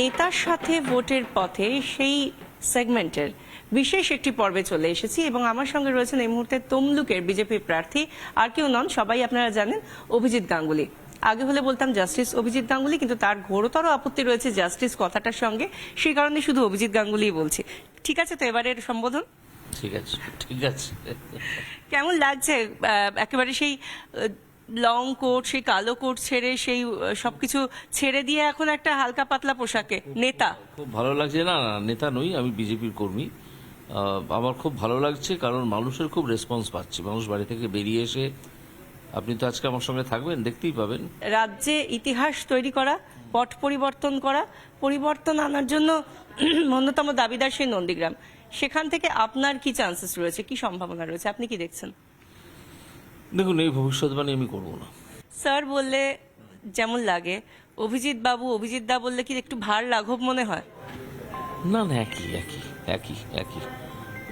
নেতার সাথে ভোটের পথে সেই সেগমেন্টের বিশেষ একটি পর্বে চলে এসেছি এবং আমার সঙ্গে রয়েছেন এই মুহূর্তে তমলুকের বিজেপি প্রার্থী আর কেউ নন সবাই আপনারা জানেন অভিজিৎ গাঙ্গুলি। আগে হলে বলতাম জাস্টিস অভিজিৎ গাঙ্গুলি কিন্তু তার ঘোরতর আপত্তি রয়েছে জাস্টিস কথাটার সঙ্গে। সেই কারণে শুধু অভিজিৎ গাঙ্গুলিই বলছি। ঠিক আছে তো এবারের সম্বোধন? ঠিক আছে ঠিক আছে। কেমন লাগছে একেবারে সেই লং কোট সেই কালো কোট ছেড়ে সেই সবকিছু ছেড়ে দিয়ে এখন একটা হালকা পাতলা পোশাকে। নেতা। খুব ভালো লাগছে। না না নেতা নই আমি বিজেপির কর্মী। আমার খুব ভালো লাগছে কারণ মানুষের খুব রেসপন্স পাচ্ছি। মানুষ বাড়ি থেকে বেরিয়ে এসে আপনি তো আজকে আমার সঙ্গে থাকবেন দেখতেই পাবেন। রাজ্যে ইতিহাস তৈরি করা পট পরিবর্তন করা পরিবর্তন আনার জন্য অন্যতম দাবিদার সেই নন্দীগ্রাম। সেখান থেকে আপনার কি চান্সেস রয়েছে? কি সম্ভাবনা রয়েছে? আপনি কি দেখছেন? দেখুন এই ভবিষ্যৎবাণী আমি করব না। স্যার বললে যেমন লাগে অভিজিৎ বাবু অভিজিৎ দা বললে কি একটু ভার লাঘব মনে হয়? না না একই একই একই একই।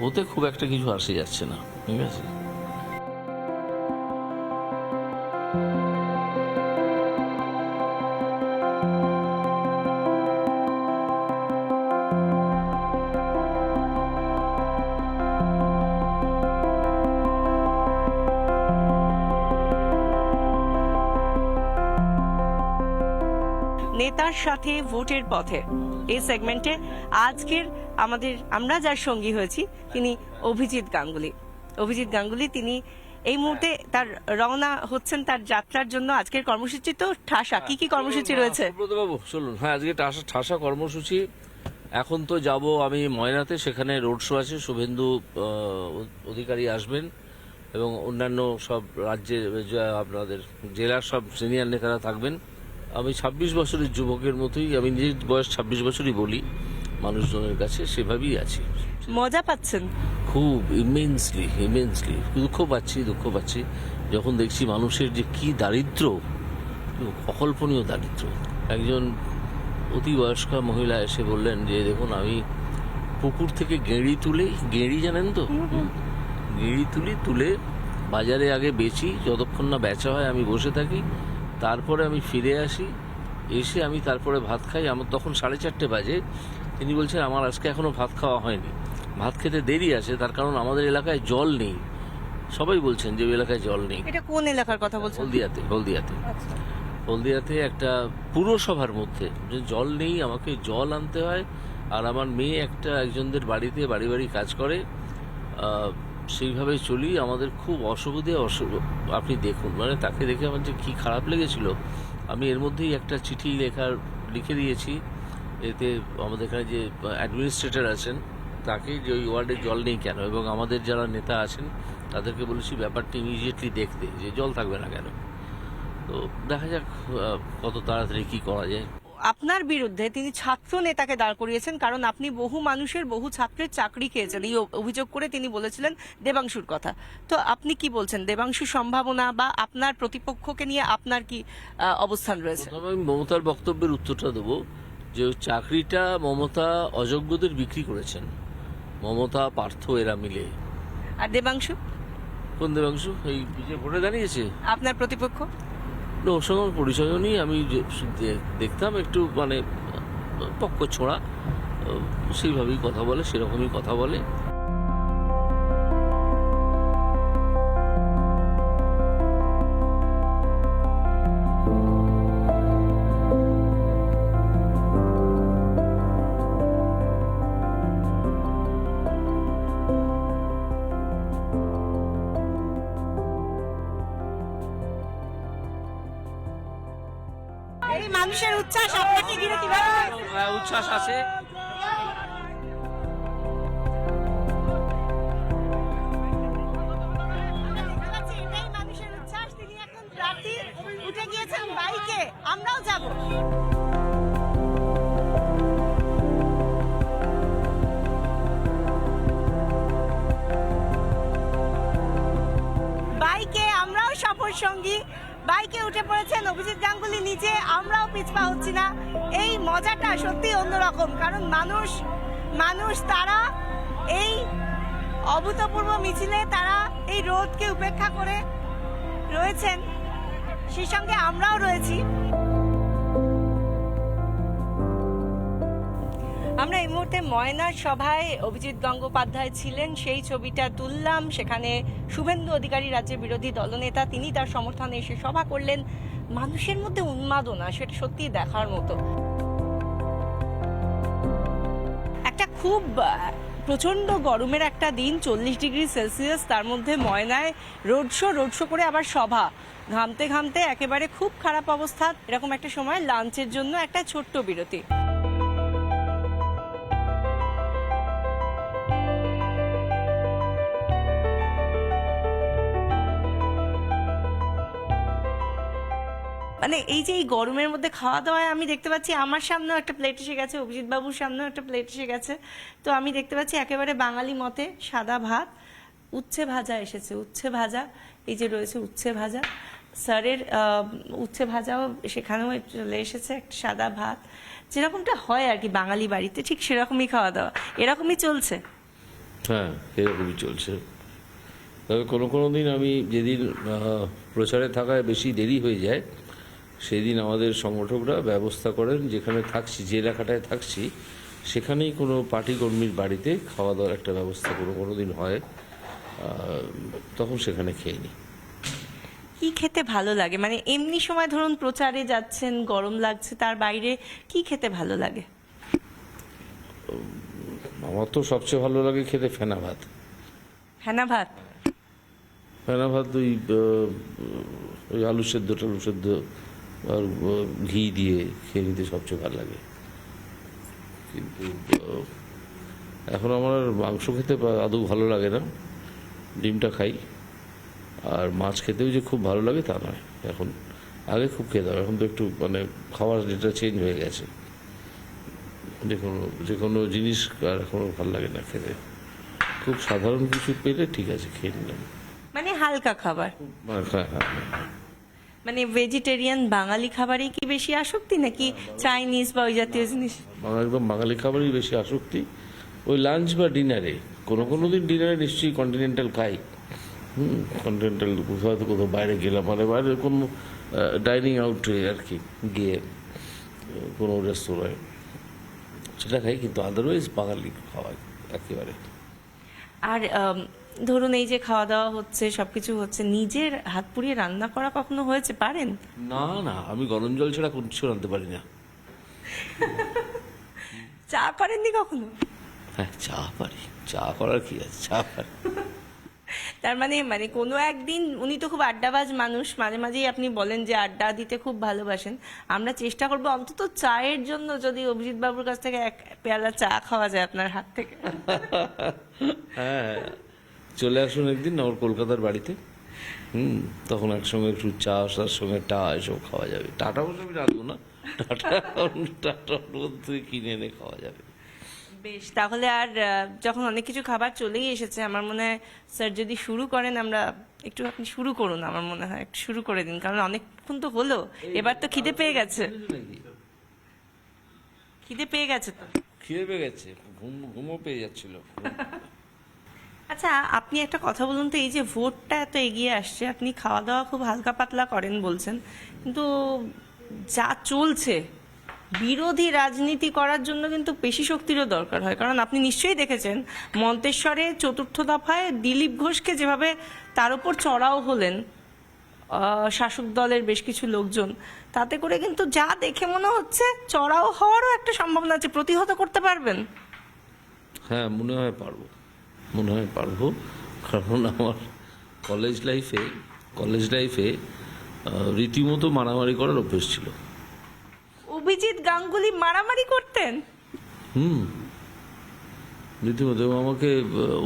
ওতে খুব একটা কিছু আসে যাচ্ছে না ঠিক আছে? নেতার সাথে ভোটের পথে। এই সেগমেন্টে আজকের আমাদের আমরা যার সঙ্গী হয়েছি তিনি অভিজিৎ গাঙ্গুলি। অভিজিৎ গাঙ্গুলি তিনি এই মুহূর্তে তার রওনা হচ্ছেন তার যাত্রার জন্য। আজকের কর্মসূচি তো ঠাসা। কি কি কর্মসূচি রয়েছে? বাবু চলুন হ্যাঁ আজকে ঠাসা ঠাসা কর্মসূচি। এখন তো যাব আমি ময়নাতে সেখানে রোড শো আছে শুভেন্দু অধিকারী আসবেন এবং অন্যান্য সব রাজ্যের আপনাদের জেলার সব সিনিয়র নেতারা থাকবেন। আমি ছাব্বিশ বছরের যুবকের মতোই আমি নিজের বয়স ছাব্বিশ বছরই বলি মানুষজনের কাছে সেভাবেই আছি। মজা পাচ্ছেন? খুব ইমেন্সলি ইমেন্সলি দুঃখ পাচ্ছি দুঃখ পাচ্ছি। যখন দেখছি মানুষের যে কি দারিদ্র অকল্পনীয় দারিদ্র। একজন অতি বয়স্কা মহিলা এসে বললেন যে দেখুন আমি পুকুর থেকে গেঁড়ি তুলে গেঁড়ি জানেন তো? গেঁড়ি তুলি তুলে বাজারে আগে বেচি যতক্ষণ না বেচা হয় আমি বসে থাকি। তারপরে আমি ফিরে আসি এসে আমি তারপরে ভাত খাই। আমার তখন সাড়ে চারটে বাজে। তিনি বলছেন আমার আজকে এখনও ভাত খাওয়া হয়নি। ভাত খেতে দেরি আছে তার কারণ আমাদের এলাকায় জল নেই। সবাই বলছেন যে ওই এলাকায় জল নেই। এটা কোন এলাকার কথা বলছেন? হলদিয়াতে হলদিয়াতে। হলদিয়াতে একটা পুরসভার মধ্যে যে জল নেই আমাকে জল আনতে হয়। আর আমার মেয়ে একটা একজনদের বাড়িতে বাড়ি বাড়ি কাজ করে। সেইভাবে চলি, আমাদের খুব অসুবিধে অসু- আপনি দেখুন মানে তাকে দেখে আমার যে কী খারাপ লেগেছিল, আমি এর মধ্যেই একটা চিঠি লেখার লিখে দিয়েছি। এতে আমাদের এখানে যে অ্যাডমিনিস্ট্রেটর আছেন, তাকে যে ওই ওয়ার্ডে জল নেই কেন, এবং আমাদের যারা নেতা আছেন, তাদেরকে বলেছি ব্যাপারটা ইমিডিয়েটলি দেখতে, যে জল থাকবে না কেন। তো দেখা যাক কত তাড়াতাড়ি কী করা যায়। আপনার বিরুদ্ধে তিনি ছাত্র নেতাকে দাঁড় করিয়েছেন কারণ আপনি বহু মানুষের বহু ছাত্রের চাকরি খেয়েছেন। এই অভিযোগ করে তিনি বলেছিলেন দেবাংশুর কথা। তো আপনি কি বলছেন? দেবাংশুর সম্ভাবনা বা আপনার প্রতিপক্ষকে নিয়ে আপনার কি অবস্থান রয়েছে? আমি মমতার বক্তব্যের উত্তরটা দেবো যে চাকরিটা মমতা অযোগ্যদের বিক্রি করেছেন। মমতা পার্থ এরা মিলে। আর দেবাংশু? কোন দেবাংশু? এই যে ভোটে দাঁড়িয়েছে? আপনার প্রতিপক্ষ? ওর সঙ্গে আমার পরিচয়ও নেই, আমি দেখতাম একটু মানে পক্ষ ছোঁড়া সেইভাবেই কথা বলে, সেরকমই কথা বলে। মানুষের উচ্ছ্বাস আপনাকে ঘিরে কীভাবে? হ্যাঁ, উচ্ছ্বাস আছে। উঠে গিয়েছেন বাইকে আমরাও যাব বাইকে আমরাও সফর সঙ্গী বাইকে উঠে পড়েছেন অভিজিৎ গাঙ্গুলি নিজে, আমরাও পিছপা হচ্ছি না। এই মজাটা সত্যি অন্যরকম, কারণ মানুষ মানুষ তারা এই অভূতপূর্ব মিছিলে তারা এই রোদকে উপেক্ষা করে রয়েছেন। সেই সঙ্গে আমরাও রয়েছি। মুহূর্তে ময়নার সভায় অভিজিৎ গঙ্গোপাধ্যায় ছিলেন। সেই ছবিটা তুললাম। সেখানে শুভেন্দু অধিকারী রাজ্যের বিরোধী দলনেতা তিনি তার সমর্থনে এসে সভা করলেন। মানুষের মধ্যে উন্মাদনা সেটা সত্যি দেখার মতো। একটা খুব আহ, প্রচণ্ড গরমের একটা দিন চল্লিশ ডিগ্রি সেলসিয়াস তার মধ্যে ময়নায় রোড শো রোড শো করে আবার সভা। ঘামতে ঘামতে একেবারে খুব খারাপ অবস্থা। এরকম একটা সময় লাঞ্চের জন্য একটা ছোট্ট বিরতি। মানে এই যে এই গরমের মধ্যে খাওয়া দাওয়ায় আমি দেখতে পাচ্ছি আমার সামনেও একটা প্লেট এসে গেছে অভিজিৎ বাবুর সামনেও একটা প্লেট এসে গেছে। তো আমি দেখতে পাচ্ছি একেবারে বাঙালি মতে সাদা ভাত, উচ্ছে ভাজা এসেছে। উচ্ছে ভাজা, এই যে রয়েছে উচ্ছে ভাজা। স্যারের উচ্ছে ভাজাও সেখানেও চলে এসেছে একটা সাদা ভাত। যেরকমটা হয় আর কি বাঙালি বাড়িতে, ঠিক সেরকমই খাওয়া দাওয়া এরকমই চলছে। হ্যাঁ এরকমই চলছে। তবে কোনো কোনো দিন আমি যেদিন প্রচারে থাকায় বেশি দেরি হয়ে যায় সেদিন আমাদের সংগঠকরা ব্যবস্থা করেন যেখানে থাকছি যে এলাকাটায় থাকছি সেখানেই কোনো পার্টি কর্মীর বাড়িতে খাওয়া দাওয়ার একটা ব্যবস্থা কোনো কোনো দিন হয় তখন সেখানে খেয়ে নিই। কি খেতে ভালো লাগে? মানে এমনি সময় ধরুন প্রচারে যাচ্ছেন গরম লাগছে তার বাইরে কি খেতে ভালো লাগে? আমার তো সবচেয়ে ভালো লাগে খেতে ফেনা ভাত। ফেনা ভাত? ফেনা ভাত ওই ওই আলু সেদ্ধ টালু সেদ্ধ আর ঘি দিয়ে খেয়ে নিতে সবচেয়ে ভালো লাগে। কিন্তু এখন আমার আর মাংস খেতে আদৌ ভালো লাগে না। ডিমটা খাই। আর মাছ খেতেও যে খুব ভালো লাগে তা নয়। এখন আগে খুব খেতাম এখন তো একটু মানে খাওয়ার যেটা চেঞ্জ হয়ে গেছে। যে কোনো যে কোনো জিনিস আর এখনও ভালো লাগে না খেতে। খুব সাধারণ কিছু পেলে ঠিক আছে খেয়ে নিলাম। মানে হালকা খাবার। হ্যাঁ, হ্যাঁ, হ্যাঁ। মানে ভেজিটেরিয়ান বাঙালি খাবারই কি বেশি আসক্তি নাকি চাইনিজ বা ওই জাতীয় জিনিস? একদম বাঙালি খাবারই বেশি আসক্তি। ওই লাঞ্চ বা ডিনারে কোনো কোনো দিন ডিনারে নিশ্চয়ই কন্টিনেন্টাল খাই। হুম কন্টিনেন্টাল হয়তো কোথাও বাইরে গেলাম মানে বাইরে কোনো ডাইনিং আউটে আর কি গিয়ে কোনো রেস্তোরাঁয় সেটা খাই কিন্তু আদারওয়াইজ বাঙালি খাওয়া একেবারে। আর ধরুন এই যে খাওয়া দাওয়া হচ্ছে সবকিছু হচ্ছে নিজের হাত পুড়িয়ে রান্না করা কখনো হয়েছে? পারেন? না না আমি গরম জল ছাড়া কিছু রাঁধতে পারি না। চা করেননি কখনো? হ্যাঁ চা পারি। চা করার কি আছে? চা পারি। তার মানে মানে কোনো একদিন উনি তো খুব আড্ডাবাজ মানুষ মাঝে মাঝেই আপনি বলেন যে আড্ডা দিতে খুব ভালোবাসেন। আমরা চেষ্টা করব অন্তত চায়ের জন্য যদি অভিজিৎ বাবুর কাছ থেকে এক পেয়ালা চা খাওয়া যায় আপনার হাত থেকে। হ্যাঁ। চলে আসুন একদিন আমার কলকাতার বাড়িতে? হুম তখন একসঙ্গে একটু চা তার সঙ্গে টা এসব খাওয়া যাবে। টাটা বসে আমি রাখব না। টাটা টাটা থেকে কিনে এনে খাওয়া যাবে। বেশ তাহলে আর যখন অনেক কিছু খাবার চলেই এসেছে আমার মনে হয় স্যার যদি শুরু করেন আমরা একটু আপনি শুরু করুন আমার মনে হয় একটু শুরু করে দিন কারণ অনেকক্ষণ তো হলো এবার তো খিদে পেয়ে গেছে। খিদে পেয়ে গেছে তো? খিদে পেয়ে গেছে ঘুম ঘুমও পেয়ে যাচ্ছিল। আচ্ছা আপনি একটা কথা বলুন তো, এই যে ভোটটা এত এগিয়ে আসছে, আপনি খাওয়া দাওয়া খুব হালকা পাতলা করেন বলছেন, কিন্তু যা চলছে, বিরোধী রাজনীতি করার জন্য কিন্তু পেশি শক্তিরও দরকার হয়। কারণ আপনি নিশ্চয়ই দেখেছেন, মন্তেশ্বরে চতুর্থ দফায় দিলীপ ঘোষকে যেভাবে তার উপর চড়াও হলেন শাসক দলের বেশ কিছু লোকজন, তাতে করে কিন্তু যা দেখে মনে হচ্ছে, চড়াও হওয়ারও একটা সম্ভাবনা আছে। প্রতিহত করতে পারবেন? হ্যাঁ মনে হয় পারব। মনে হয় পারব। কারণ আমার কলেজ লাইফে কলেজ লাইফে রীতিমতো মারামারি করার অভ্যেস ছিল। অভিজিৎ গাঙ্গুলি মারামারি করতেন? হুম। রীতিমতো আমাকে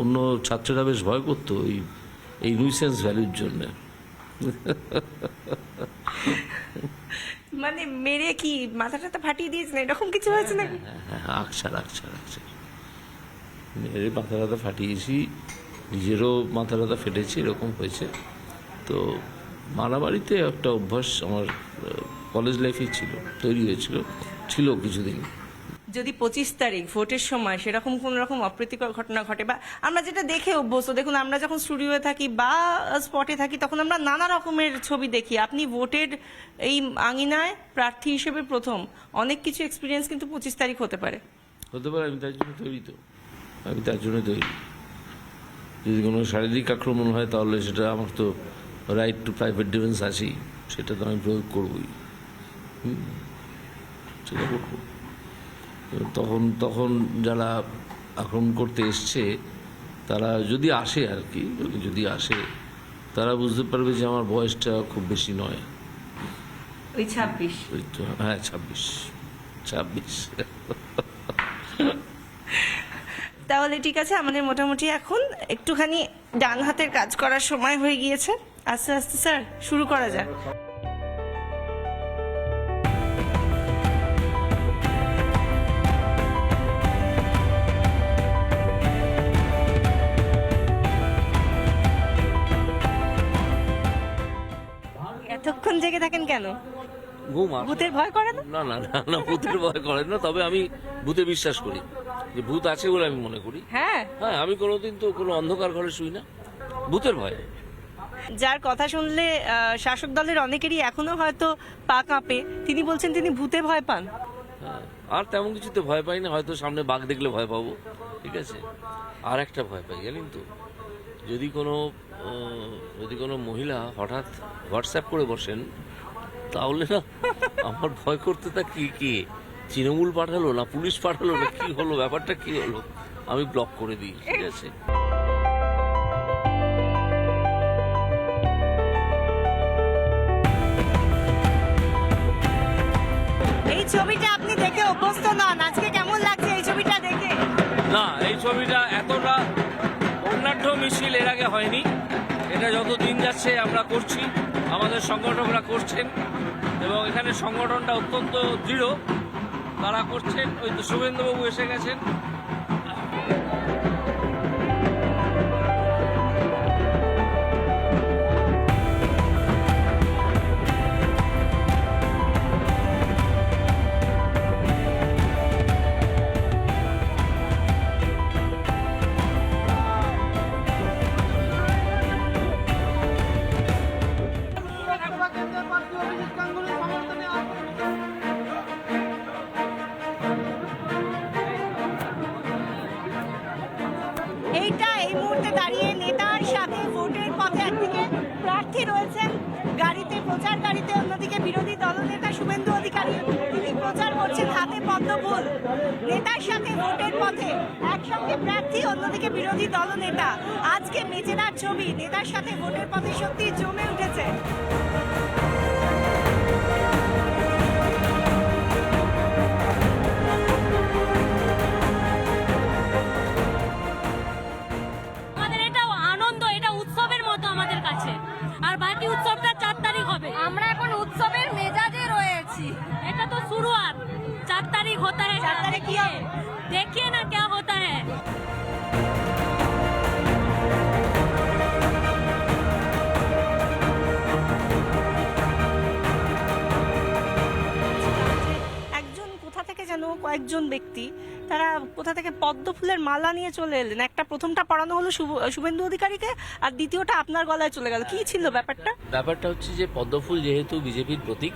অন্য ছাত্ররা বেশ ভয় করতো এই এই নুইসেন্স ভ্যালুর জন্য। মানে মেরে কি মাথা টাথা ফাটিয়ে দিয়েছেন এরকম কিছু হয়েছে না আকছার আকছার আকছার মেরে মাথা ব্যথা ফাটিয়েছি নিজেরও মাথা ব্যথা ফেটেছে এরকম হয়েছে। তো মারামারিতে একটা অভ্যাস আমার কলেজ লাইফেই ছিল তৈরি হয়েছিল ছিল কিছুদিন। যদি পঁচিশ তারিখ ভোটের সময় সেরকম কোন রকম অপ্রীতিকর ঘটনা ঘটে বা আমরা যেটা দেখে অভ্যস্ত দেখুন আমরা যখন স্টুডিওয়ে থাকি বা স্পটে থাকি তখন আমরা নানা রকমের ছবি দেখি। আপনি ভোটের এই আঙিনায় প্রার্থী হিসেবে প্রথম অনেক কিছু এক্সপিরিয়েন্স কিন্তু পঁচিশ তারিখ হতে পারে। হতে পারে আমি তার জন্য তৈরি তো। আমি তার জন্য তৈরি। যদি কোনো শারীরিক আক্রমণ হয় তাহলে সেটা আমার তো রাইট টু প্রাইভেট ডিফেন্স আছেই। সেটা তো আমি প্রয়োগ করবই। সেটা করব। তখন তখন যারা আক্রমণ করতে এসছে তারা যদি আসে আর কি যদি আসে তারা বুঝতে পারবে যে আমার বয়সটা খুব বেশি নয়। ওই ছাব্বিশ। ওই তো হ্যাঁ ছাব্বিশ। ছাব্বিশ। তাহলে ঠিক আছে আমাদের মোটামুটি এখন একটুখানি ডান হাতের কাজ করার সময় হয়ে গিয়েছে। আস্তে আস্তে স্যার শুরু করা যাক। এতক্ষণ জেগে থাকেন কেন? ঘুম। ভূতের ভয় করে না? না না না না ভূতের ভয় করেন না তবে আমি ভূতে বিশ্বাস করি। যে ভূত আছে বলে আমি মনে করি। হ্যাঁ। হ্যাঁ আমি কোনোদিন তো কোনো অন্ধকার ঘরে শুই না। ভূতের ভয়। যার কথা শুনলে শাসক দলের অনেকেরই এখনও হয়তো পা কাঁপে। তিনি বলছেন তিনি ভূতে ভয় পান। হ্যাঁ, আর তেমন কিছুতে ভয় পাই না হয়তো সামনে বাঘ দেখলে ভয় পাবো। ঠিক আছে? আর একটা ভয় পাই জানেন তো? যদি কোনো যদি কোনো মহিলা হঠাৎ হোয়াটসঅ্যাপ করে বসেন তাহলে না আমার ভয় করতে তা কি কি? তৃণমূল পাঠালো না পুলিশ পাঠালো না কি হলো? ব্যাপারটা কি হলো? আমি ব্লক করে দিই ঠিক আছে? এই ছবিটা আপনি দেখে অভ্যস্ত নন। আজকে কেমন লাগছে এই ছবিটা দেখে? না এই ছবিটা এতটা বর্ণাঢ্য মিছিল এর আগে হয়নি। এটা যত দিন যাচ্ছে আমরা করছি আমাদের সংগঠকরা করছেন এবং এখানে সংগঠনটা অত্যন্ত দৃঢ়। তারা করছেন ওই তো শুভেন্দুবাবু এসে গেছেন। এইটা এই মুহূর্তে দাঁড়িয়ে নেতার সাথে ভোটের পথে একদিকে প্রার্থী রয়েছেন, গাড়িতে, প্রচার গাড়িতে, অন্যদিকে বিরোধী দলনেতা শুভেন্দু অধিকারী। তিনি প্রচার করছেন, হাতে পদ্মফুল নেতার সাথে ভোটের পথে একসঙ্গে প্রার্থী, অন্যদিকে বিরোধী দলনেতা আজকে মেচেদার ছবি, নেতার সাথে ভোটের পথে সত্যি জমে উঠেছে। আর বাকি উৎসবটা চার তারিখ হবে আমরা এখন উৎসবের মেজাজে রয়েছি এটা তো শুরুয়াত চার তারিখ হতা है চার তারিখ কি হবে? देखिए ना क्या होता है একজন কোথা থেকে যেন কয়েকজন ব্যক্তি তারা কোথা থেকে পদ্ম ফুলের মালা নিয়ে চলে এলেন? একটা প্রথমটা পড়ানো হলো শুভ- শুভেন্দু অধিকারীকে, আর দ্বিতীয়টা আপনার গলায় চলে গেল। কি ছিল ব্যাপারটা? ব্যাপারটা হচ্ছে যে পদ্মফুল যেহেতু বিজেপির প্রতীক,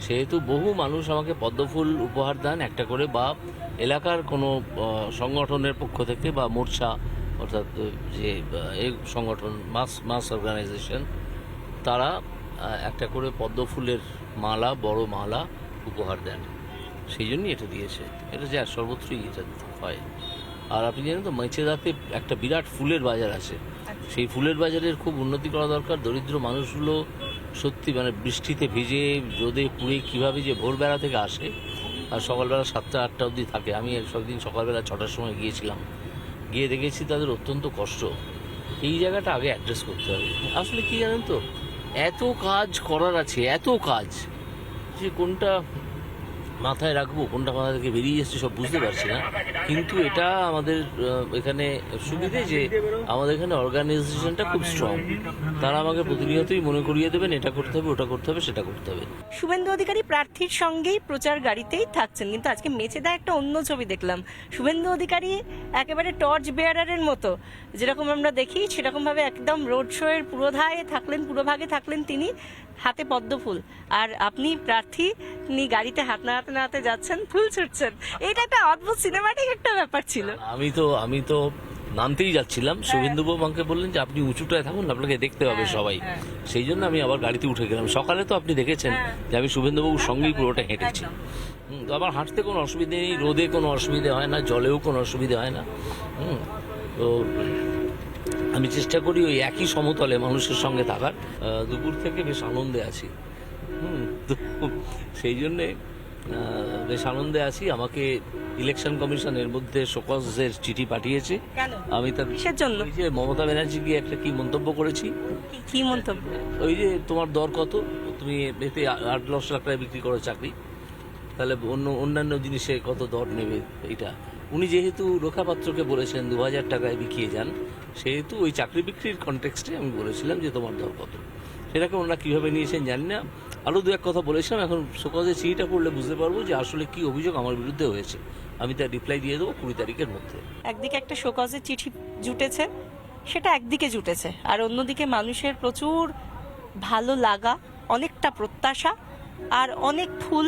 সেহেতু বহু মানুষ আমাকে পদ্মফুল উপহার দেন, একটা করে বা এলাকার কোনো সংগঠনের পক্ষ থেকে বা মোর্চা, অর্থাৎ যে এই সংগঠন, মাস মাস অর্গানাইজেশন, তারা একটা করে পদ্মফুলের মালা, বড় মালা উপহার দেন। সেই জন্যই এটা দিয়েছে। এটা যা সর্বত্রই এটা হয়। আর আপনি জানেন তো মেচেদাতে একটা বিরাট ফুলের বাজার আছে। সেই ফুলের বাজারের খুব উন্নতি করা দরকার। দরিদ্র মানুষগুলো সত্যি মানে বৃষ্টিতে ভিজে রোদে পুড়ে কীভাবে যে ভোরবেলা থেকে আসে আর সকালবেলা সাতটা আটটা অবধি থাকে। আমি দিন সকালবেলা ছটার সময় গিয়েছিলাম। গিয়ে দেখেছি তাদের অত্যন্ত কষ্ট। এই জায়গাটা আগে অ্যাড্রেস করতে হবে। আসলে কি জানেন তো এত কাজ করার আছে এত কাজ যে কোনটা মাথায় রাখব, কোনটা মাথা থেকে বেরিয়ে এসছে সব বুঝতে পারছি না। কিন্তু এটা আমাদের এখানে সুবিধে যে আমাদের এখানে অর্গানাইজেশনটা খুব স্ট্রং তারা আমাকে প্রতিনিয়তই মনে করিয়ে দেবেন, এটা করতে হবে, ওটা করতে হবে, সেটা করতে হবে। শুভেন্দু অধিকারী প্রার্থীর সঙ্গেই প্রচার গাড়িতেই থাকছেন। কিন্তু আজকে মেচেদা একটা অন্য ছবি দেখলাম। শুভেন্দু অধিকারী একেবারে টর্চ বেয়ারারের মতো। যেরকম আমরা দেখি সেরকমভাবে একদম রোড শো এর পুরোধায় থাকলেন পুরোভাগে থাকলেন তিনি হাতে পদ্ম ফুল। আর আপনি প্রার্থী নি গাড়িতে হাত নাড়াতে নাড়াতে যাচ্ছেন ফুল ছুটছেন। এটা একটা অদ্ভুত সিনেমাটিক একটা ব্যাপার ছিল। আমি তো আমি তো নামতেই যাচ্ছিলাম। শুভেন্দুবাবু আমাকে বললেন যে আপনি উঁচুটায় থাকুন আপনাকে দেখতে হবে হ্যাঁ, সবাই। হ্যাঁ। সেই জন্য আমি আবার গাড়িতে উঠে গেলাম। সকালে তো আপনি দেখেছেন হ্যাঁ। যে আমি শুভেন্দুবাবুর সঙ্গেই পুরোটা হেঁটেছি। হুম, তো আমার হাঁটতে কোনো অসুবিধে নেই রোদে কোনো অসুবিধে হয় না জলেও কোনো অসুবিধে হয় না। হুম, তো আমি চেষ্টা করি ওই একই সমতলে মানুষের সঙ্গে থাকার। দুপুর থেকে বেশ আনন্দে আছি। হুম তো সেই জন্যে বেশ আনন্দে আছি। আমাকে ইলেকশন কমিশনের মধ্যে শোকজের চিঠি পাঠিয়েছে। আমি তার জন্য? ওই যে মমতা ব্যানার্জি গিয়ে একটা কি মন্তব্য করেছি। কি- কি মন্তব্য? ওই যে তোমার দর কত? তুমি এতে আট দশ লাখ টাকা বিক্রি করো চাকরি। তাহলে অন্য অন্যান্য জিনিসে কত দর নেবে এটা উনি যেহেতু রক্ষাপাত্রকে বলেছেন দু হাজার টাকায় বিকিয়ে যান, সেহেতু ওই চাকরি বিক্রির কনটেক্সটে আমি বলেছিলাম যে তোমার দর কত। সেটাকে ওনারা কীভাবে নিয়েছেন জানি না। আরও দু এক কথা বলেছিলাম, এখন সকালে চিঠিটা পড়লে বুঝতে পারব যে আসলে কি অভিযোগ আমার বিরুদ্ধে হয়েছে। আমি তার রিপ্লাই দিয়ে দেবো কুড়ি তারিখের মধ্যে। একদিকে একটা শোকজের চিঠি জুটেছে, সেটা একদিকে জুটেছে। আর অন্যদিকে মানুষের প্রচুর ভালো লাগা, অনেকটা প্রত্যাশা, আর অনেক ফুল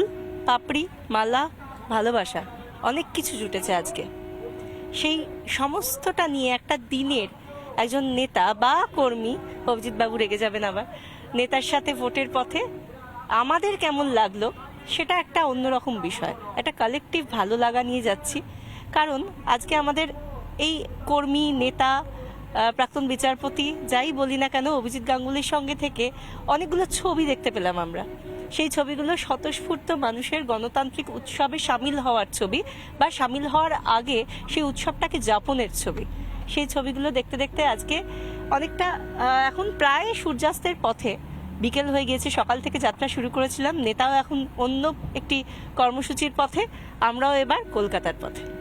পাপড়ি, মালা, ভালোবাসা, অনেক কিছু জুটেছে আজকে। সেই সমস্তটা নিয়ে একটা দিনের একজন নেতা বা কর্মী, অভিজিৎ বাবু রেগে যাবেন আবার, নেতার সাথে ভোটের পথে আমাদের কেমন লাগল সেটা একটা অন্যরকম বিষয়। একটা কালেকটিভ ভালো লাগা নিয়ে যাচ্ছি। কারণ আজকে আমাদের এই কর্মী, নেতা প্রাক্তন বিচারপতি, যাই বলি না কেন, অভিজিৎ গাঙ্গুলির সঙ্গে থেকে অনেকগুলো ছবি দেখতে পেলাম আমরা। সেই ছবিগুলো স্বতঃস্ফূর্ত মানুষের গণতান্ত্রিক উৎসবে সামিল হওয়ার ছবি বা সামিল হওয়ার আগে সেই উৎসবটাকে যাপনের ছবি। সেই ছবিগুলো দেখতে দেখতে আজকে অনেকটা এখন প্রায় সূর্যাস্তের পথে। বিকেল হয়ে গিয়েছে, সকাল থেকে যাত্রা শুরু করেছিলাম। নেতাও এখন অন্য একটি কর্মসূচির পথে। আমরাও এবার কলকাতার পথে।